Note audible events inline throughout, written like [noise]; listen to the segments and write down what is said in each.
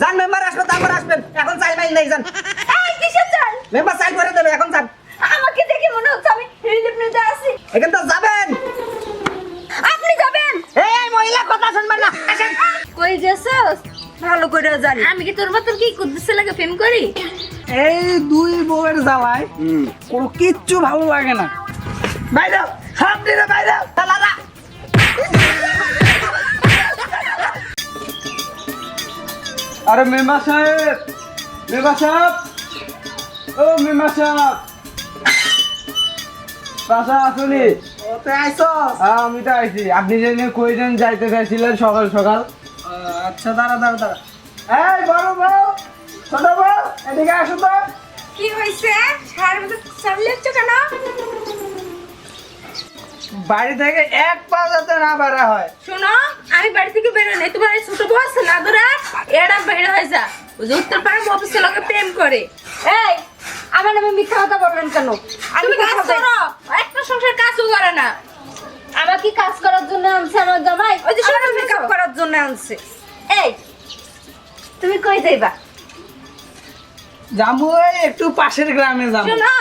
যান মেম্বার আসবে তারপর আসবেন। এখন চাই মাই নেই যান। এই কিসের চাল? মেম্বার সাইন করে দেবে এখন যান। আমাকে দেখে মনে হচ্ছে আমি রিলিফ নিতে আসি। এখান তো যাবেন। আপনি যাবেন? এই এই মহিলা কথা শুনবেন না। আসেন। কই যাচ্ছস? ভালো করে জানি। আমি কি তোর মতন কি কুদ্দুসে লাগে প্রেম করি? এই দুই বউয়ের জ্বালায় কোনো কিচ্ছু ভালো লাগে না। বাইরে সব দিনে বাইরে তালারা আরে মেম্বার সাহেব মেম্বার সাহেব। ও মেম্বার সাহেব। বাসা আসুনি। ওতে আইসস হ্যাঁ আমি তো আইছি। আপনি যেন যাইতে চাইছিলেন সকাল সকাল। আচ্ছা দাঁড়া দাঁড়া দাঁড়া। এই বড় বউ ছোট বউ এদিকে আসো তো। কি হইছে? সারা মতো চালিয়েছ কেন? বাড়ি থেকে এক পা যাতে না বেড়া হয়। শোনো আমি বাড়ি থেকে বেরো নাই। তোমার এই ছোট আছে না ধরা এরা বের হয়ে যা। ওই যে উত্তর অফিসের লোকে প্রেম করে। এই আমার নামে মিথ্যা কথা বলবেন কেন? তুমি কাজ করো। একটা সংসার কাজও করে না। আমার কি কাজ করার জন্য আনছে আমার জামাই? ওই যে মেকআপ করার জন্য আনছে। এই তুমি কই যাইবা? যাব একটু পাশের গ্রামে যাব শোনো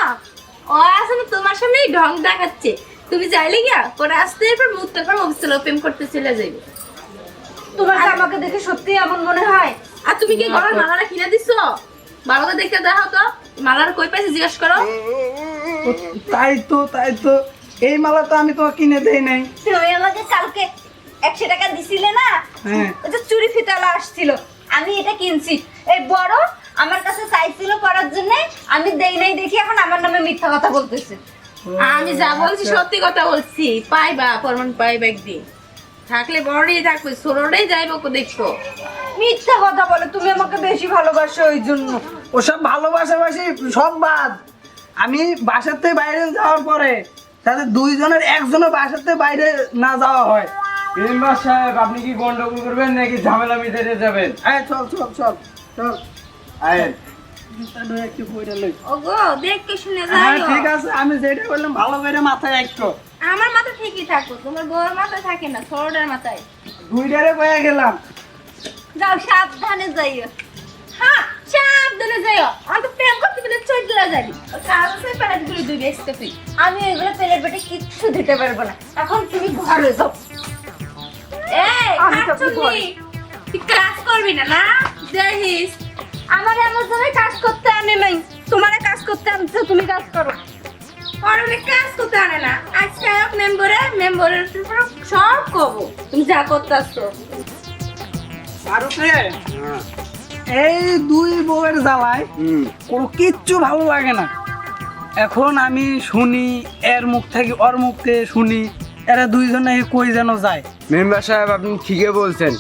ও আসলে তোমার সামনেই ঢং দেখাচ্ছে। তুমি যাইলে গিয়া পরে আসতে এরপর অফিসের লোক প্রেম করতে চলে যাইবে। তোমার আমাকে দেখে সত্যি এমন মনে হয়। আর তুমি কি গলার মালাটা কিনে দিছো? করে দেখতে দেখো তো মালার কই পাইছে জিজ্ঞেস করো। তাই তো তাই তো। এই মালা তো আমি তোমাকে কিনে দেই নাই। তুমি আমাকে কালকে একশো টাকা দিছিলে না? হ্যাঁ। ওই যে চুরি ফিতালা আসছিল। আমি এটা কিনছি। এই বড় আমার কাছে চাইছিল করার জন্য আমি দেই নাই দেখি এখন আমার নামে মিথ্যা কথা বলতেছে। আমি যা বলছি সত্যি কথা বলছি। পাইবা প্রমাণ পাইবা একদিন। থাকলে বড়ই থাকবে ছোটটাই যাইবো কো দেখব। মিথ্যা কথা বলে তুমি আমাকে বেশি ভালোবাসো ওই জন্য। ওসব ভালোবাসাবাসি সব বাদ আমি বাসার থেকে বাইরে যাওয়ার পরে তাতে দুইজনের একজনের বাসার থেকে বাইরে না যাওয়া হয়। মেম্বার সাহেব আপনি কি গন্ডগোল করবেন নাকি ঝামেলা মিটাতে যাবেন? এই চল চল চল চল। আয়েন ওগো শুনে হ্যাঁ ঠিক আছে আমি যেটা বললাম ভালো করে মাথায় একটু আমার মাথা ঠিকই থাকো তোমার বউর মাথা থাকে না ছোটটার মাথায়। দুইটারে বয়ে গেলাম। যাও সাবধানে যাইও। হ্যাঁ সাবধানে যাইও। আমি তো প্রেম করতে গেলে চৈদ্দ যাবি কাজ আছে দুই বেসতে তুই। আমি এগুলো পেলে পেটে কিচ্ছু দিতে পারব না। এখন তুমি ঘরে যাও। এই আমি তো তুই কাজ করবি না না? দেখিস। আমার এমন সময় কাজ করতে আনে নাই। তোমার কাজ করতে আনছো তুমি কাজ করো। আর কাজ করতে আনে না। আজকে এক মেম্বারে মেম্বারের সব কবো তুমি যা করতে আসছো ফারুক এই দুই বউয়ের জ্বালায় কোনো কিচ্ছু ভালো লাগে না। এখন আমি শুনি এর মুখ থেকে ওর মুখ থেকে শুনি এরা দুইজনে কই যেন যায়। মেম্বার সাহেব আপনি ঠিকই বলছেন।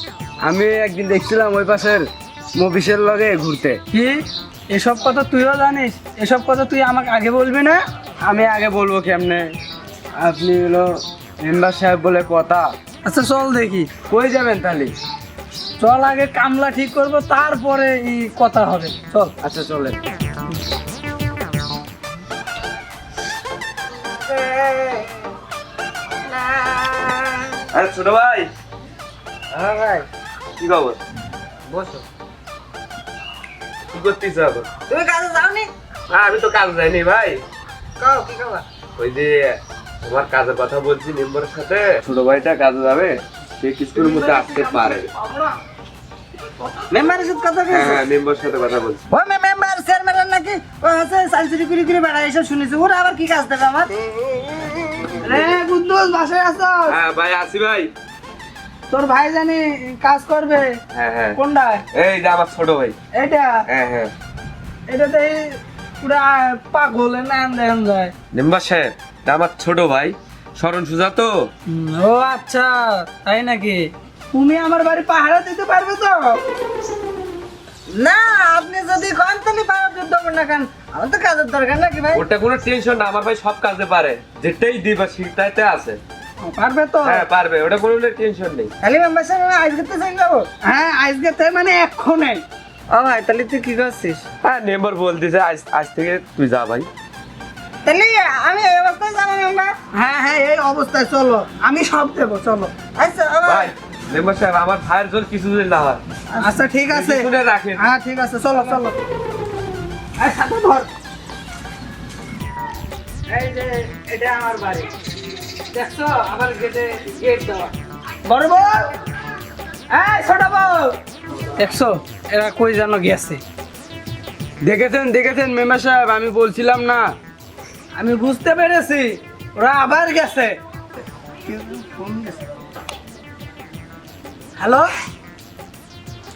আমি একদিন দেখছিলাম ওই পাশের মফিসের লগে ঘুরতে। কি? এসব কথা তুইও জানিস? এসব কথা তুই আমাকে আগে বলবি না? আমি আগে বলব কেমনে? আপনি হলো মেম্বার সাহেব বলে কথা। আচ্ছা চল দেখি। কই যাবেন তাহলে? চল আগে কামলা ঠিক করব তারপরে এই কথা হবে। চল। আচ্ছা চলে আরে ছোট ভাই। হ্যাঁ ভাই। কি খবর? বসো। কি করতেছ এখন তুমি কাজে যাওনি? না আমি তো কাজ যাইনি ভাই। কাও কি খাবা ওই যে তোমার কাজের কথা বলছি মেম্বারের সাথে। ছোট ভাইটা কাজে যাবে সে কিছুর মধ্যে আসতে পারে। মেম্বারের সাথে কথা হ্যাঁ বলছো? হ্যাঁ মেম্বারের সাথে কথা বলছি। ওই মেম্বার চেয়ারম্যান নাকি? ও আছে সালসিরি কুড়ি কুড়ি বেড়া এসব শুনেছি। ওরা আবার কি কাজ দেবে আমার? রে কুদ্দুস বাসায় আছো হ্যাঁ ভাই আসি ভাই। তোর ভাই জানি কাজ করবে। হ্যাঁ হ্যাঁ। এই যে আমার ছোট ভাই। এইটা? হ্যাঁ হ্যাঁ। এটাতে এই পুরা পাগলের নাম দেখান যায়। সাহেব এটা আমার ছোট ভাই। সুজা তো? ও আচ্ছা তাই নাকি? তুমি আমার বাড়ি পাহারা দিতে পারবে তো? না আপনি যদি কন তাহলে পাহারা দিতে না কেন? আমার তো কাজের দরকার নাকি ভাই? ওটা কোনো টেনশন না আমার ভাই সব কাজে পারে। যেটাই দিবা সেটাইতে আছে। পারবে তো? হ্যাঁ পারবে ওটা কোনো টেনশন নেই। খালি মেম্বার সাহেব আজকে তো চাই যাব। হ্যাঁ আজকে তাই মানে এক্ষণে। ও ভাই তাহলে তুই কি করছিস? হ্যাঁ মেম্বার বলতেছে আজ আজ থেকে তুই যা ভাই। তাহলে আমি এই অবস্থায় যাব মেম্বার হ্যাঁ হ্যাঁ এই অবস্থায় চলো। আমি সব দেবো চলো। আচ্ছা ভাই। মেম্বার সাহেব আমার ভাইয়ের জন্য কিছু যদি না হয়। আচ্ছা ঠিক আছে। শুনে রাখেন। হ্যাঁ ঠিক আছে চলো চলো। এই সাথে ধর। এই যে এটা আমার বাড়ি। দেখছ? আমার গেটে গেট দেওয়া। বড় এই, ছোট বউ! দেখছ, এরা কই যেন গেছে। দেখেছেন দেখেছেন, মেম্বার সাহেব, আমি বলছিলাম না। আমি বুঝতে পেরেছি, ওরা আবার গেছে। হ্যালো?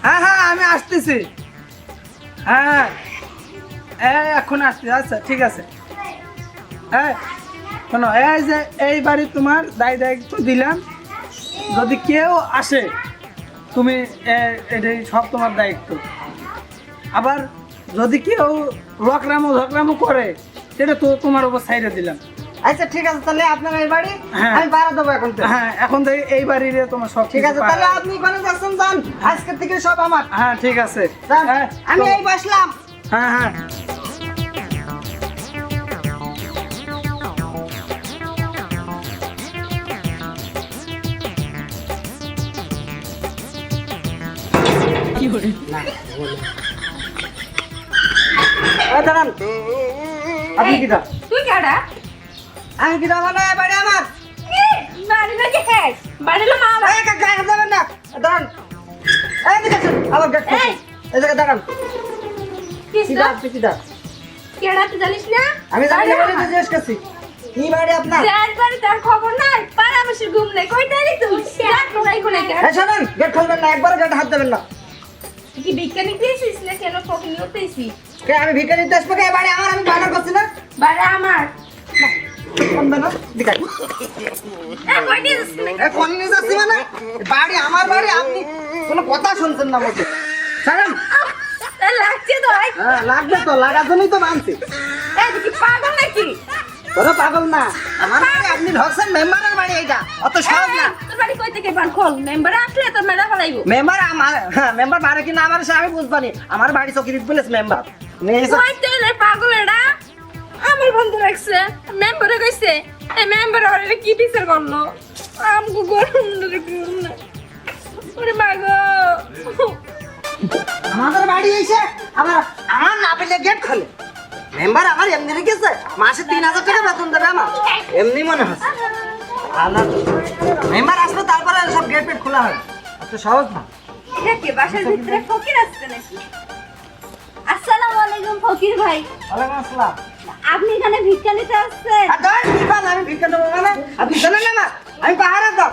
হ্যাঁ হ্যাঁ আমি আসতেছি। হ্যাঁ হ্যাঁ। এখন আসতেছি আচ্ছা ঠিক আছে। হ্যাঁ শোনো এই যে এই বাড়ি তোমার দায় দায়িত্ব দিলাম। যদি কেউ আসে তুমি এটাই সব তোমার দায়িত্ব। আবার যদি কেউ রকরামো ঝকরামো করে সেটা তো তোমার উপর সাইডে দিলাম। আচ্ছা ঠিক আছে তাহলে আপনার এই বাড়ি হ্যাঁ। আমি ভাড়া দেবো এখন হ্যাঁ এখন থেকে এই বাড়ির তোমার সব ঠিক আছে তাহলে আপনি কোনে যাচ্ছেন যান। আজকের থেকে সব আমার। হ্যাঁ ঠিক আছে। হ্যাঁ, আমি। এই বসলাম। হ্যাঁ হ্যাঁ। এই দাঁড়ান। আপনি কি তুই আমি কি দাঁড়াবো না? বাড়ি আমার। কি বাড়ি নাকি হ্যাঁ বাড়িলো মা এই গায়ে হাত না। দাঁড়ান। এই দিকে আসুন, গেট এই। এই দাঁড়ান। কি কি কি দাঁড়ান কেডা জানিস না? আমি জানি না বাড়ি বলে তো আমার। জিজ্ঞেস করছি। কি বাড়ি আপনার? যার বাড়ি তার খবর নাই। ঘুম নেই। কই তারি তুই যাক নাই কোনে এই শোনেন গেট খুলবেন না। একবার গেট হাত দেবেন না। কি বিজ্ঞানী দিয়েছিস না কেন ফোন নিতেছি কে আমি ভিখারি দেশ থেকে এই বাড়ি আমার আমি বানা করছি না? বাড়ি আমার। মানে? বাড়ি আমার বাড়ি আপনি কোনো কথা শুনছেন না ছাড়েন। লাগছে তো হ্যাঁ লাগবে তো লাগার জন্যই তো মানছি পাগল নাকি? কোনো পাগল না? আমার আপনি ঢকছেন মেম্বারের বাড়ি এইটা। অত সহজ না। তোর বাড়ি কই থেকে বান খোল মেম্বার আসলে তোর মেলা ফলাইবো। মেম্বার আমার হ্যাঁ মেম্বার বাড়ি কিনা আমার সে আমি বুঝবানি আমার বাড়ি চকিরি পুলিশ মেম্বার। কই তেলে পাগল এডা আমার বন্ধু রাখছে মেম্বারে কইছে। এই মেম্বার ওরে কি বিচার করল? আমগো গরম না। ওরে মাগো। আমাদের বাড়ি এসে আমার আমার না পেলে গেট খোলে। মেম্বার আমার এমনি রেখেছে মাসে তিন হাজার টাকা বেতন দেবে আমার। এমনি মনে হচ্ছে। মেম্বার আসবে তারপরে সব গেট পেট খোলা হয় অত সহজ না। এটা কি বাসার ভিতরে ফকির আসছে নাকি? আসসালামু আলাইকুম ফকির ভাই। ওয়ালাইকুম আসসালাম। আপনি এখানে ভিক্ষা নিতে আসছেন? আর ধর কি আমি ভিক্ষা দেবো মানে? আপনি জানেন না আমি পাহাড়ে দাও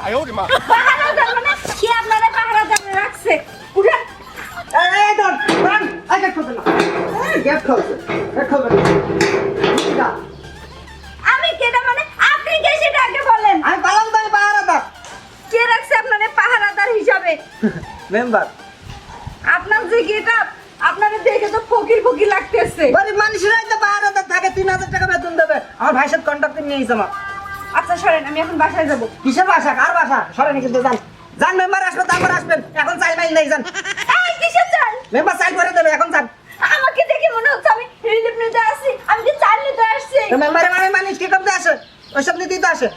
মানে কি আপনারা পাহারাদার রাখছে উঠেন এই এই ধর ধর এই না এই গেট খুলবে গেট না আমি কেটা মানে? আপনি কে সেটা আগে বলেন। আমি পালাম তো আমি দাও কে রাখছে আপনারা পাহারাদার হিসাবে? [laughs] মেম্বার আপনার যে গেটআপ আপনারা দেখে তো ফকির ফকির লাগতেছে। গরিব মানুষেরাই তো পাহাড়ে থাকে তিন হাজার টাকা বেতন দেবে। আমার ভাইয়ের সাথে কন্ট্যাক্ট নিয়ে এসে আচ্ছা সরেন আমি এখন বাসায় যাব। কিসের বাসা? কার বাসা? সরেনি কিন্তু যান। যান মেম্বার আসবে তারপর আসবেন। এখন চাই মাইল নেই যান। মেম্বার সাইড করে দেবে এখন যান আমাকে দেখে মনে হচ্ছে আমি রিলিফ নিতে আসছি আমি কি চাল নিতে আসছি মেম্বারে মানে মানুষ কি করতে আসে ওইসব নিতেই তো আসে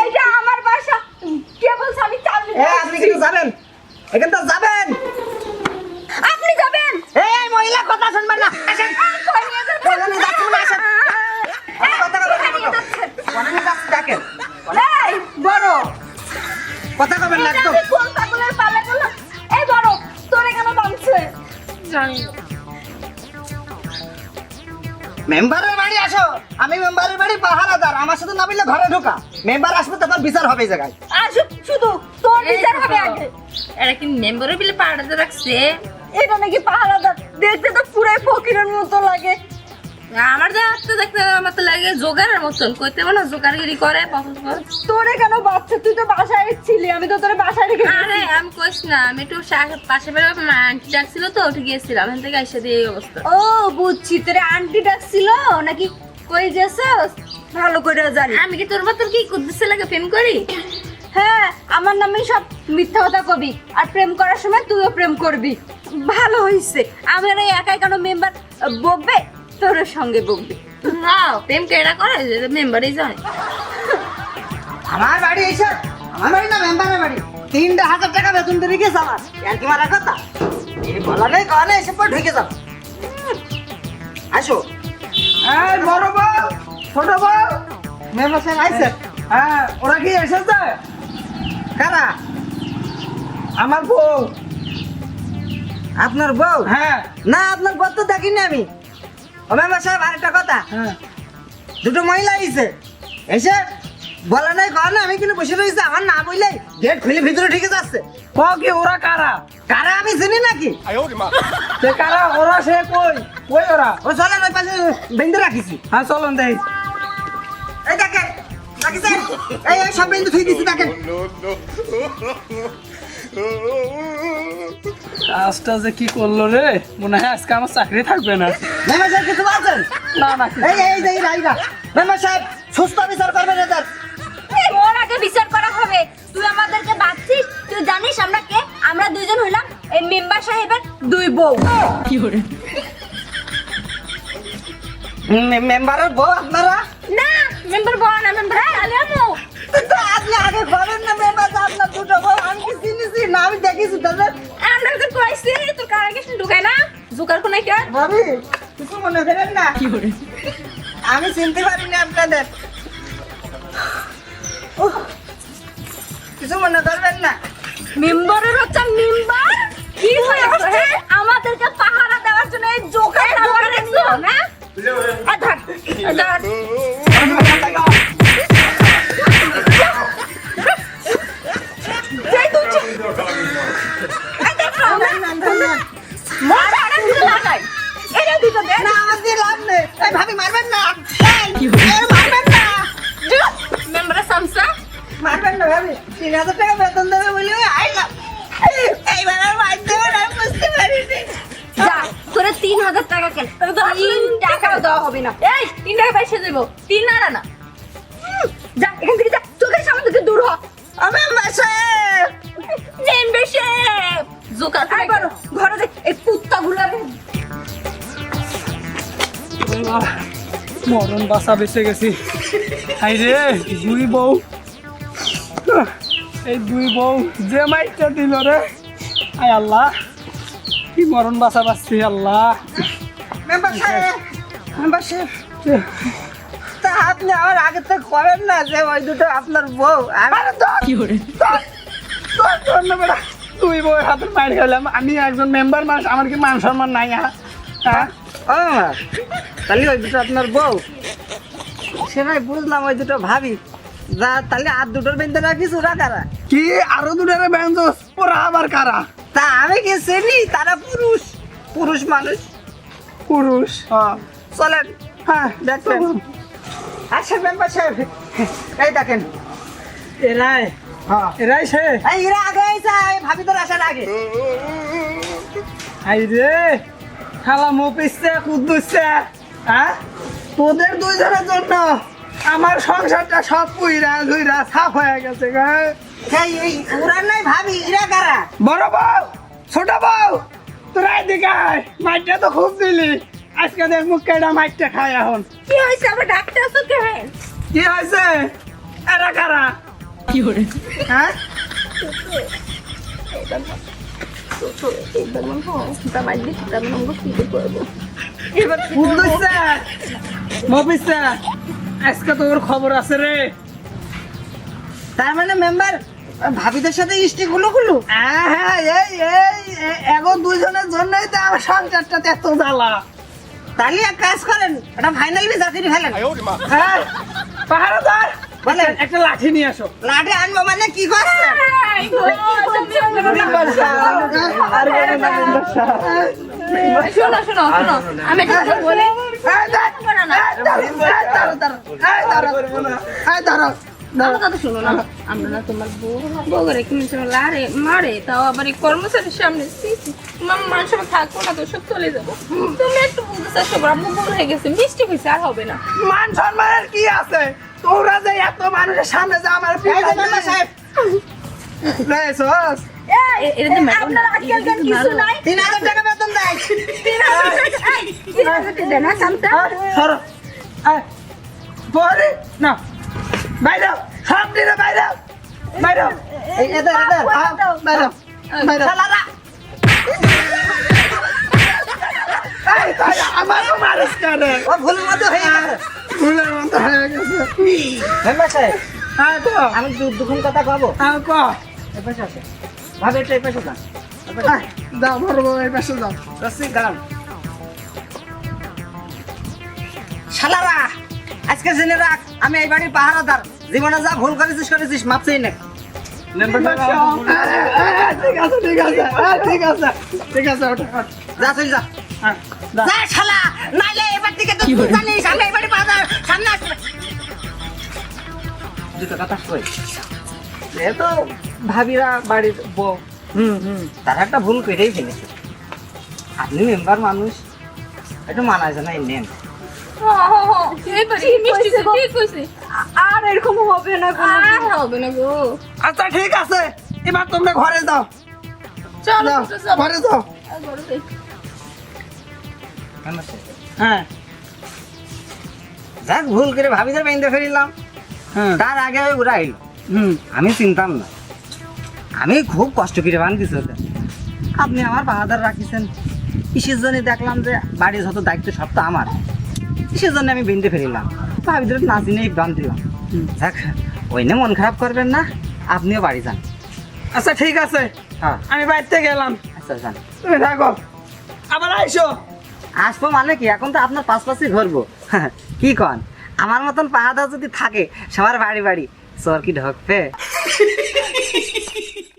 এটা আমার বাসা কে বলছে আমি চাল নিতে এ আপনি আসছি? কিন্তু যাবেন এখান তো যাবেন আপনি যাবেন এই মহিলা কথা শুনবেন না আসেন যাচ্ছেন? না, আসেন। কথা না, মেম্বারের বাড়ি আসো। আমি মেম্বারের বাড়ি পাহারাদার আমার সাথে না মিললে ঘরে ঢোকা। মেম্বার আসবে তারপর বিচার হবে এই জায়গায়। আসুক শুধু তোর বিচার হবে। আগে। এটা কি মেম্বারের বিলে পাহারাদার রাখছে? এটা নাকি পাহারাদার? দেখতে তো পুরাই ফকিরের মতো লাগে। আমার দেখতে দেখতে আমার তো লাগে জোগাড়ের মতন। কইতে মানে জোগাড়গিরি করে তোরে কেন বাচ্চা? তুই তো বাসায় ছিলি আমি তো তোরে বাসায় রেখে আরে আমি কইস না আমি একটু পাশে বেড়ে আন্টি ডাকছিল তো উঠে গিয়েছিলাম। এখান থেকে এসে দিয়ে এই অবস্থা। ও বুঝছি তোরে আন্টি ডাকছিল? নাকি কই গেছস ভালো করে জানি। আমি কি তোর মতন কি কুদ্দুসে লাগে প্রেম করি? হ্যাঁ আমার নামে সব মিথ্যা কথা কবি। আর প্রেম করার সময় তুইও প্রেম করবি। ভালো হইছে। আমার এই একাই কেন মেম্বার বকবে? তোর সঙ্গে বকবে। না প্রেম কেডা করে? মেম্বারই জানে। আমার বাড়ি এসে আমার বাড়ি না মেম্বারের বাড়ি। তিনটা হাজার টাকা বেতন দিয়ে রেখেছে আমার আর কি মারা কথা? এই বলা নেই কানে এসে পর ঢুকে যাও। আসো। এই বড় বউ ছোট বউ মেম্বার সাহেব আইসে হ্যাঁ ওরা কি এসেছে? কারা? আমার বউ। আপনার বউ? হ্যাঁ। না আপনার বউ তো দেখিনি আমি। মেম্বার সাহেব আরেকটা কথা। হ্যাঁ। দুটো মহিলা আইছে। এসে বলা নাই কর না আমি কিন্তু বসে রয়েছে আমার না বললে গেট খুলে ভিতরে ঢুকে যাচ্ছে। ক কি ওরা কারা? কারা আমি চিনি নাকি? সে কারা ওরা সে কই? কই ওরা? ও চলেন ওই পাশে বেঁধে রাখিছি। হ্যাঁ চলুন দেই। এই দেখেন রাখিছেন? এই এই সব বেঁধে থুই দিছি দেখেন। কাজটা যে কি করল রে? মনে হয় আজকে আমার চাকরি থাকবে না। মেম্বার সাহেব কিছু বলছেন? না না এই এই মেম্বার সাহেব সুস্থ বিচার করবেন এদের। তোর আগে বিচার করা হবে। তুই আমাদেরকে বাঁচছিস তুই জানিস আমরা কে? আমরা দুইজন হইলাম এই মেম্বার সাহেবের দুই বউ। মে- মেম্বারের বউ আপনারা? না মেম্বার বউ আমু তো আপনি আগে বলেন না মেম্বার আপনার দুটো বউ আমি কি চিনিছি? না আমি দেখেছি তাদের আমরা তো কইছি তোর কারা কিছু ঢুকায় না? জোকার কোনে কে ভাবি কিছু মনে করেন না? আমি চিনতে পারিনি আপনাদের। কিছু মনে করবেন না? মেম্বারের হচ্ছে মেম্বার? টাকাও দেওয়া হবে না। এই তিন টাকা পয়সা দেবো। তিন না যা এখান থেকে যা চোখের সামনে থেকে দূর হ। আমি আই বলো ঘরে দেখ এই মরণ বাসা বেঁচে গেছি। হাই রে দুই বউ। এই দুই বউ যে মাইকটা দিল রে। আয় আল্লাহ কি মরণ বাসা বাঁচছি আল্লাহ। তা আপনি আমার আগে তো করেন না যে ওই দুটো আপনার বউ। আমি কি করে তুই বউ হাতের মাইর খেলাম আমি একজন মেম্বার মানুষ আমার কি মান সম্মান নাই হ্যাঁ? হ্যাঁ? তাহলে ওই দুটো আপনার বউ। সেটাই বুঝলাম ওই দুটো ভাবি। যা তাহলে আর দুটোর বেঁধে রাখিস ওরা কারা? কি? আরও দুটারে ব্যঞ্জস ওরা আবার কারা? তা আমি কি চিনি? তারা পুরুষ। পুরুষ মানুষ। পুরুষ। হ্যাঁ চলেন। হ্যাঁ দেখবেন আচ্ছা মেম্বার সাহেব এই দেখেন। এরাই। হ্যাঁ। এরাই সে। এই এরা আগে ভাবি তোর আসার আগে। আই রে খালা মপিসছে কুদ্দুসছে হ্যাঁ? তোদের দুইজনের জন্য আমার সংসারটা সব পুইরা ধুইরা সাফ হয়ে গেছে গা সেই এই ওরা নাই ভাবি এরা কারা? বড় বউ ছোট বউ। তোরা এদিকে আয় মাইটটা তো খুব দিলি। আজকে দেখ মুখ কেডা মাইটটা খায় এখন। কি হয়েছে? আমরা ডাক্তার আছো কে? কি হয়েছে? এরা কারা? কি করে হ্যাঁ? আজকে তোর খবর আছে রে। তার মানে মেম্বার ভাবিদের সাথে ইস্টি গুলো গুলো হ্যাঁ হ্যাঁ এই এই দুইজনের জন্যই তো আমার সংসারটাতে এত জ্বালা। তাহলে এক কাজ করেন এটা ফাইনাল বিচার করে ফেলেন। হ্যাঁ পাহাড়দার বলেন একটা লাঠি নিয়ে আসো। লাঠি আনব মানে কি করছে? শোনো শোনো শোনো আমি একটা বলি। দাঁড়াও, দাঁড়াও, দাঁড়াও, দাঁড়াও, আমার কথা শোনো না। আমরা না তোমার বউ বউ করে কিনে লারে মারে তাও আবার এই কর্মচারীর সামনে মান সব থাকব না তো সব চলে যাব। তুমি একটু বলতে চাচ্ছো আম্মু হয়ে গেছে মিষ্টি হয়েছে আর হবে না। মান সম্মানের কি আছে? তোরা যে এত মানুষের সামনে যে আমার সাহেব। তিন হাজার টাকা বেতন দেয়। তিন টাকা না বলি না। বাইরে সব দিনে বাইরে বাইরো এই এদের এদের আ, বাইরো বাইরো এই, তাই আমারও মারিস কেন? ও ভুল মতো হয়ে গেছে। ভুলের মতো হয়ে গেছে। হ্যাঁ তো আমি দুখন কথা কব। হ্যাঁ ক? এই পাশে আছে ভাবে একটু এই পাশে যান আহ, যাও এই পাশে যাও রসিক দাঁড়ান শালারা আজকে জেনে রাখ আমি এই বাড়ির পাহারাদার। জীবনে যা ভুল করেছিস করেছিস মাপ চাই না ঠিক আছে ঠিক আছে ঠিক আছে ঠিক আছে যা চল যা। যা। যা শালা নাইলে এবার থেকে তো জানিস আমি এই বাড়ির সামনে আসবে। দুটো কথা কই এ তো ভাবিরা বাড়ির বউ। হুম হুম। তারা একটা ভুল করেই ফেলেছে। আপনি মেম্বার মানুষ একটু মানা যায় না আর এরকম হবে না আর হবে না গো। আচ্ছা ঠিক আছে। এবার তোমরা ঘরে যাও। চলো। ঘরে যাও। হ্যাঁ। যাক ভুল করে ভাবিদের বেঁধে ফেরিলাম হ্যাঁ। তার আগে ওই ওরা এলো আমি চিনতাম না। আমি খুব কষ্ট করে ওদের আপনি আমার বাহাদার রাখিছেন। কিসের জন্য দেখলাম যে বাড়ির যত দায়িত্ব সব তো আমার। কিসের জন্য আমি বেঁধে ফেরিলাম ভাবিদের না চিনেই বান্ধিলাম দিলাম। যাক ওই নিয়ে মন খারাপ করবেন না আপনিও বাড়ি যান। আচ্ছা ঠিক আছে। হ্যাঁ। আমি বাড়িতে গেলাম। আচ্ছা যান। তুমি থাকো। আবার আইসো। আসব মানে কি? এখন তো আপনার পাশপাশি ঘুরবো। [laughs] কি কন? আমার মতন পাহাদা যদি থাকে সবার বাড়ি বাড়ি। চোর কি ঢকবে? [laughs]